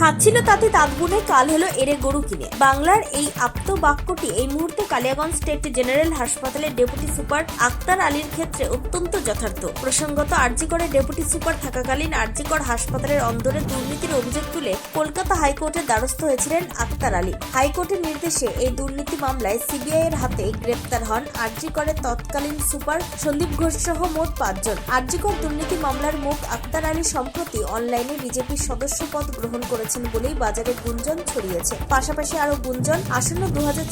খাচ্ছিল তাতে দাঁত গুনে কাল হলো এরে গরু কিনে। বাংলার এই আপ্ত বাক্যটি এই মুহূর্তে কালিয়াগঞ্জ স্টেট জেনারেল হাসপাতালের ডেপুটি সুপার আক্তার আলীর ক্ষেত্রে অত্যন্ত যথার্থ। প্রসঙ্গত আরজিকরে ডেপুটি সুপার থাকাকালীন আরজিকর হাসপাতালের অন্দরে দুর্নীতির অভিযোগ তুলে কলকাতা হাইকোর্টের দ্বারস্থ হয়েছিলেন আক্তার আলী। হাইকোর্টের নির্দেশে এই দুর্নীতি মামলায় সিবিআই এর হাতে গ্রেপ্তার হন আরজিকরের তৎকালীন সুপার সন্দীপ ঘোষ সহ মোট পাঁচজন। আরজিকর দুর্নীতি মামলার মুখ আক্তার আলী সম্প্রতি অনলাইনে বিজেপির সদস্য পদ গ্রহণ করেছেন। বলেই বাজারে গুঞ্জন ছড়িয়েছে। পাশাপাশি আরও গুঞ্জন, আসন্ন দু হাজার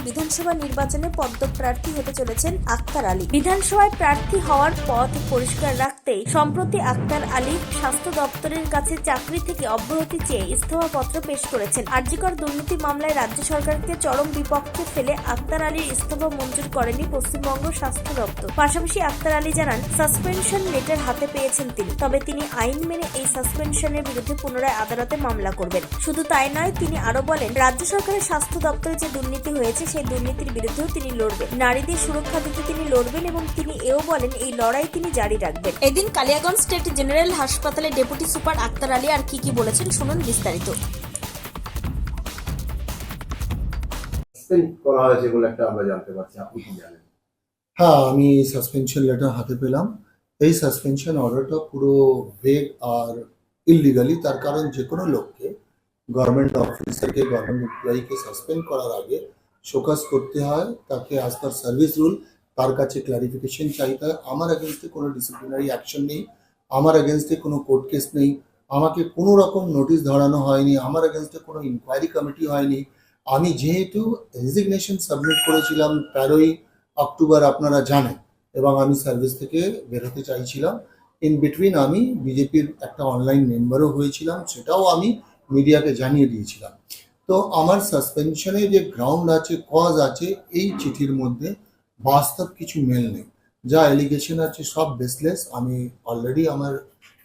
বিধানসভা নির্বাচনে পদ্ম প্রার্থী হতে চলেছেন আক্তার আলী। বিধানসভায় প্রার্থী হওয়ার পথ পরিষ্কার রাখতেই সম্প্রতি আক্তার আলী স্বাস্থ্য দপ্তরের কাছে চাকরি থেকে অব্যাহতি চেয়ে ইস্তফাপত্র পেশ করেছেন। আরজিকর দুর্নীতি মামলায় রাজ্য সরকারকে চরম বিপক্ষে ফেলে আক্তার আলীর ইস্তফা মঞ্জুর করেনি পশ্চিমবঙ্গ স্বাস্থ্য দপ্তর। পাশাপাশি আক্তার আলী জানান, সাসপেনশন লেটার হাতে পেয়েছেন তিনি, তবে তিনি আইন মেনে এই সাসপেনশনের বিরুদ্ধে পুনরায় আদালতে মামলা করবেন। শুধু তাই নয়, তিনি আরও বলেন, রাজ্য সরকারের স্বাস্থ্য দপ্তরে যে দুর্নীতি হয়েছে, সেই দুর্নীতির বিরুদ্ধেও তিনি লড়বেন। নারীদের সুরক্ষা দিতে তিনি লড়বেন এবং তিনি এও বলেন, এই লড়াই তিনি জারি রাখবেন। এদিন কালিয়াগঞ্জ স্টেট জেনারেল হাসপাতালে ডেপুটি সুপার আক্তার আলী আর কি কি বলেছেন শুনুন বিস্তারিত। করা হয়েছে বলে একটা আমরা জানতে পারছি আপনি কি জানেন? হ্যাঁ আমি সাসপেনশন লেটার হাতে পেলাম। এই সাসপেনশন অর্ডারটা পুরো ভেগ আর ইললিগালি তার কারণ যে কোনো লোককে গভর্নমেন্ট অফিসারকে গভর্নমেন্ট এমপ্লয়িকে সাসপেন্ড করার আগে শোকাস করতে হয়। তাকে আজ পার সার্ভিস রুল তার কাছে ক্লারিফিকেশন চাইতে আমার এগেনস্টে কোনো ডিসিপ্লিনারি অ্যাকশন নেই। আমার এগেনস্টে কোনো কোর্ট কেস নেই। আমাকে কোনো রকম নোটিশ ধরানো হয়নি। আমার এগেনস্টে কোনো ইনকোয়ারি কমিটি হয়নি। আমি যেহেতু রেজিগনেশন সাবমিট করেছিলাম তেরোই অক্টোবর, আপনারা জানেন, এবং আমি সার্ভিস থেকে বেরোতে চাইছিলাম। ইন বিটুইন আমি বিজেপির একটা অনলাইন মেম্বারও হয়েছিলাম, সেটাও আমি মিডিয়াকে জানিয়ে দিয়েছিলাম। তো আমার সাসপেনশনে যে গ্রাউন্ড আছে কজ আছে, এই চিঠির মধ্যে বাস্তব কিছু মেল নেই। যা এলিগেশন আছে, সব বেসলেস আমি অলরেডি আমার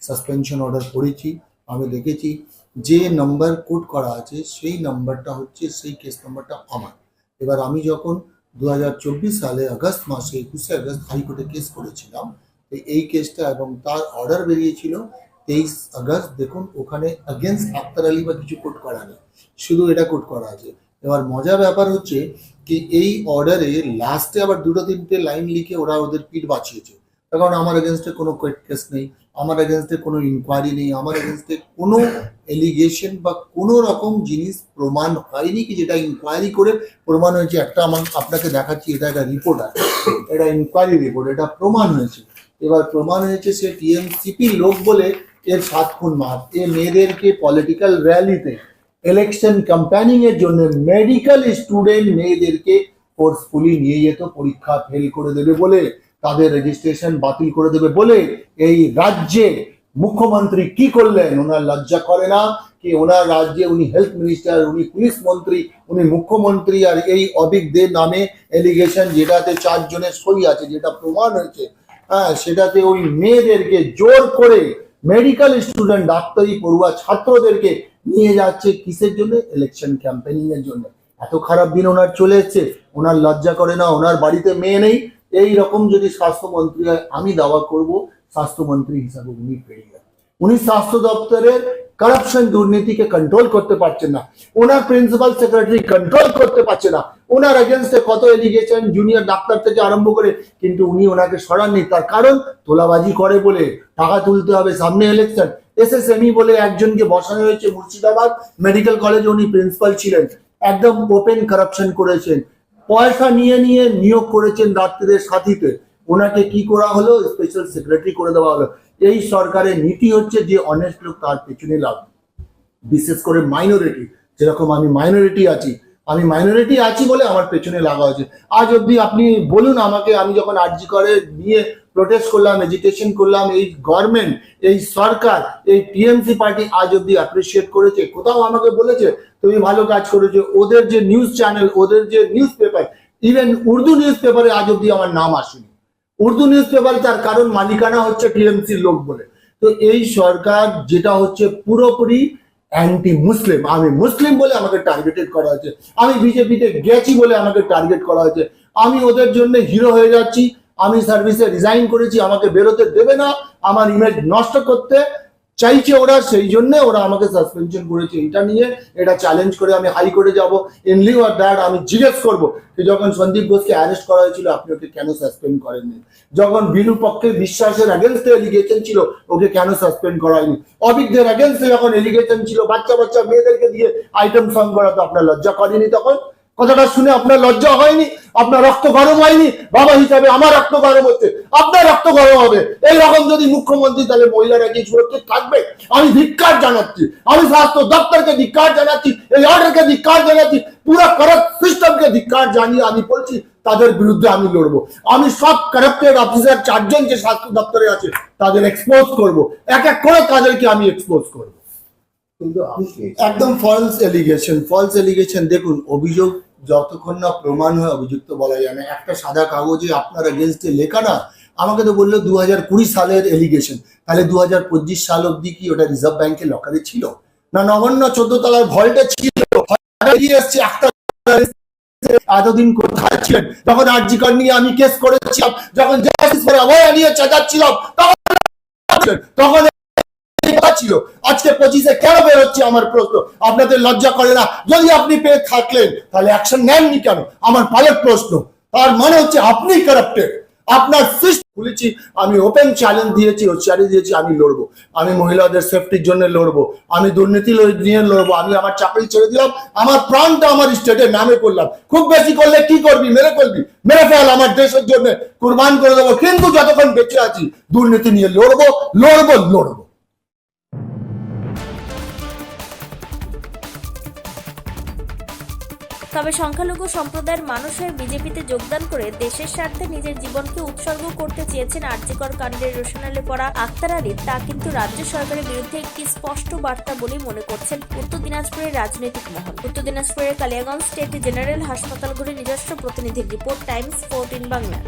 সাসপেনশন অর্ডার করেছি। আমি দেখেছি যে নাম্বার কোড করা আছে, সেই নাম্বারটা হচ্ছে, সেই কেস নাম্বারটা আমার। এবার আমি যখন দু হাজার চব্বিশ সালে আগস্ট মাসে, একুশে আগস্ট হাইকোর্টে কেস করেছিলাম এই কেসটা এবং তার অর্ডার বেরিয়েছিল তেইশ আগস্ট। দেখুন, ওখানে অগেনস্ট আক্তার আলী বা কিছু কোট করা নেই। শুধু এটা কোট করা আছে। এবার মজার ব্যাপার হচ্ছে কি এই অর্ডারে লাস্টে আবার দুটো তিনটে লাইন লিখে ওরা ওদের পিঠ বাঁচিয়েছে। তার কারণ আমার এগেনস্টে কোনো কোর্ট কেস নেই, আমার এগেনস্টে কোনো ইনকোয়ারি নেই, আমার এগেনস্টে কোনো এলিগেশন বা কোনো রকম জিনিস প্রমাণ হয়নি কি যেটা ইনকোয়ারি করে প্রমাণ হয়েছে, একটা আমার আপনাকে দেখাচ্ছি, এটা একটা রিপোর্ট আছে। এটা ইনকোয়ারি রিপোর্ট এটা প্রমাণ হয়েছে। এবার প্রমাণ হয়েছে সে টিএমসিপি লোক বলে এর সাত খুন মার, এ মেয়েদেরকে পলিটিক্যাল র্যালিতে ইলেকশন ক্যাম্পেনিং এর জন্য মেডিকেল স্টুডেন্ট মেয়েদেরকে ফোর্সফুলি নিয়ে যেত, পরীক্ষা ফেল করে দেবে বলে, তাদের রেজিস্ট্রেশন বাতিল করে দেবে বলে এই রাজ্যে মুখ্যমন্ত্রী কি করলেন? ওনার লজ্জা করে না কি ওনার রাজ্যে উনি হেলথ মিনিস্টার উনি পুলিশ মন্ত্রী, উনি মুখ্যমন্ত্রী আর এই অবিক দে নামে এলিগেশন যেটাতে চারজনের সই আছে, যেটা প্রমাণ হয়েছে হ্যাঁ সেটাতে ওই মেয়েদেরকে জোর করে মেডিকেল স্টুডেন্ট ডাক্তারি পড়ুয়া ছাত্রদেরকে নিয়ে যাচ্ছে কিসের জন্য? ইলেকশন ক্যাম্পেনিং এর জন্য। এত খারাপ দিন ওনার চলে এসছে। ওনার লজ্জা করে না, ওনার বাড়িতে মেয়ে নেই। এই রকম যদি স্বাস্থ্যমন্ত্রী হয় আমি দাওয়া করব, স্বাস্থ্যমন্ত্রী হিসাবে উনি পেয়ে উনি স্বাস্থ্য দপ্তরের কারাপশন দুর্নীতিকে কন্ট্রোল করতে পারছেন না। ওনার প্রিন্সিপাল সেক্রেটারি কন্ট্রোল করতে পারছে না। ওনার এগেনস্টে কত এলিগেশন জুনিয়র ডাক্তার থেকে আরম্ভ করে, কিন্তু উনি ওনাকে সরাননি। তার কারণ তোলাবাজি করে বলে, টাকা তুলতে হবে সামনে ইলেকশন এসএসএমই বলে একজনকে বসানো হয়েছে মুর্শিদাবাদ মেডিকেল কলেজে উনি প্রিন্সিপাল ছিলেন। একদম ওপেন কারাপশন করেছেন। পয়সা নিয়ে নিয়ে নিয়োগ করেছেন ডাক্তারের সাথীতে। ওনাকে কি করা হলো? স্পেশাল সেক্রেটারি করে দেওয়া হলো। এই সরকারের নীতি হচ্ছে যে অনেস্ট লোক তার পেছনে লাভ। বিশেষ করে মাইনরিটি যেরকম আমি মাইনরিটি আছি, আমি মাইনরিটি আছি বলে আমার পেছনে লাগা হয়েছে। আজ অবধি আপনি বলুন আমাকে, আমি যখন আর্জি করে নিয়ে প্রোটেস্ট করলাম এজিটেশন করলাম, এই গভর্নমেন্ট এই সরকার, এই টিএমসি পার্টি আজ অবধি অ্যাপ্রিসিয়েট করেছে। কোথাও আমাকে বলেছে, তুমি ভালো কাজ করেছ। ওদের যে নিউজ চ্যানেল ওদের যে news paper even Urdu news পেপারে আজ অবধি আমার নাম আসেনি। উর্দু নিউজ পেপার তার কারণ মালিকানা হচ্ছে টিএমসির লোক বলে। তো এই সরকার যেটা হচ্ছে পুরোপুরি অ্যান্টি মুসলিম আমি মুসলিম বলে আমাকে টার্গেটেড করা হয়েছে। আমি বিজেপিতে গেছি বলে আমাকে টার্গেট করা হয়েছে। আমি ওদের জন্য হিরো হয়ে যাচ্ছি। আমি সার্ভিসে রিজাইন করেছি, আমাকে বেরোতে দেবে না। আমার ইমেজ নষ্ট করতে চাইছে ওরা, সেই জন্য ওরা আমাকে সাসপেনশন করেছে। এটা নিয়ে এটা চ্যালেঞ্জ করে আমি হাইকোর্টে যাব। ইন লিউ আর দ্যাট আমি জিজ্ঞেস করব যে যখন সন্দীপ ঘোষকে অ্যারেস্ট করা হয়েছিল, আপনি ওকে কেন সাসপেন্ড করেননি? যখন বিনু পক্ষে বিশ্বাসের অ্যাগেনস্টে এলিগেশন ছিল, ওকে কেন সাসপেন্ড করা হয়নি? অবিকদের অ্যাগেনস্টে যখন এলিগেশন ছিল বাচ্চা বাচ্চা মেয়েদেরকে দিয়ে আইটেম সং করা তো আপনার লজ্জা করেনি তখন? কথাটা শুনে আপনার লজ্জা হয়নি, আপনার রক্ত গরম হয়নি? বাবা হিসাবে আমার রক্ত গরম হচ্ছে, আপনার রক্ত গরম হবে। এই রকম যদি মুখ্যমন্ত্রী, তাহলে মহিলারা কি সুরক্ষিত থাকবে? আমি ধিক্কার জানাচ্ছি, আমি স্বাস্থ্য দপ্তরকে ধিক্কার জানাচ্ছি, এই অর্ডারকে ধিক্কার জানাচ্ছি, পুরো কারাপ্ট সিস্টেমকে ধিক্কার জানিয়ে আমি বলছি, তাদের বিরুদ্ধে আমি লড়বো। আমি সব কারাপ্টেড অফিসার চারজন যে স্বাস্থ্য দপ্তরে আছে, তাদের এক্সপোজ করব। এক এক করে তাদেরকে আমি এক্সপোজ করব। একদম ফলস এলিগেশন ফলস এলিগেশন দেখুন অভিযোগ যতক্ষণ না প্রমাণ হয় অভিযুক্ত বলা যায় না। একটা সাদা কাগজে আপনার এগেনস্টে লেখা না আমাকে তো বলল দু কুড়ি সালের এলিগেশন তাহলে দু হাজার পঁচিশ সাল অব্দি কি ওটা রিজার্ভ ব্যাংকের লকারে ছিল? না নবান্ন চোদ্দ তলার ভল্টে ছিল। এসছে একটা এতদিন কোথায় ছিলেন? যখন আরজিকর নিয়ে আমি কেস করেছিলাম যখন জাস্টিস ফর অভয়া নিয়ে চেঁচাচ্ছিলাম তখন তখন কথা ছিল। আজকে পঁচিশে কেন বেরোচ্ছে আমার প্রশ্ন? আপনাদের লজ্জা করে না? যদি আপনি পেয়ে থাকলেন, তাহলে অ্যাকশন নেননি কেন? আমার পালের প্রশ্ন। তার মানে হচ্ছে আপনি কারাপ্টেড আপনার বলেছি আমি ওপেন চ্যালেঞ্জ দিয়েছি, ও চ্যালেঞ্জ দিয়েছি, আমি লড়বো। আমি মহিলাদের সেফটির জন্য লড়বো। আমি দুর্নীতি নিয়ে লড়বো। আমি আমার চাকরি ছেড়ে দিলাম। আমার প্রাণটা আমার স্টেটের নামে করলাম। খুব বেশি করলে কি করবি? মেরে ফেলবি। মেরে ফেল আমার দেশের জন্য। কুরবান করে দেবো। কিন্তু যতক্ষণ বেঁচে আছি, দুর্নীতি নিয়ে লড়বো লড়বো লড়বো। তবে সংখ্যালঘু সম্প্রদায়ের মানুষ হয়ে বিজেপিতে যোগদান করে দেশের স্বার্থে নিজের জীবনকে উৎসর্গ করতে চেয়েছেন আর্যিকর কাণ্ডের রোশনালে পড়া আক্তার আলী, তা কিন্তু রাজ্য সরকারের বিরুদ্ধে একটি স্পষ্ট বার্তা বলেই মনে করছেন উত্তর দিনাজপুরের রাজনৈতিক মহল। উত্তর দিনাজপুরের কালিয়াগঞ্জ স্টেট জেনারেল হাসপাতালগুলির নিজস্ব প্রতিনিধির রিপোর্ট টাইমস ফোরটিন বাংলা।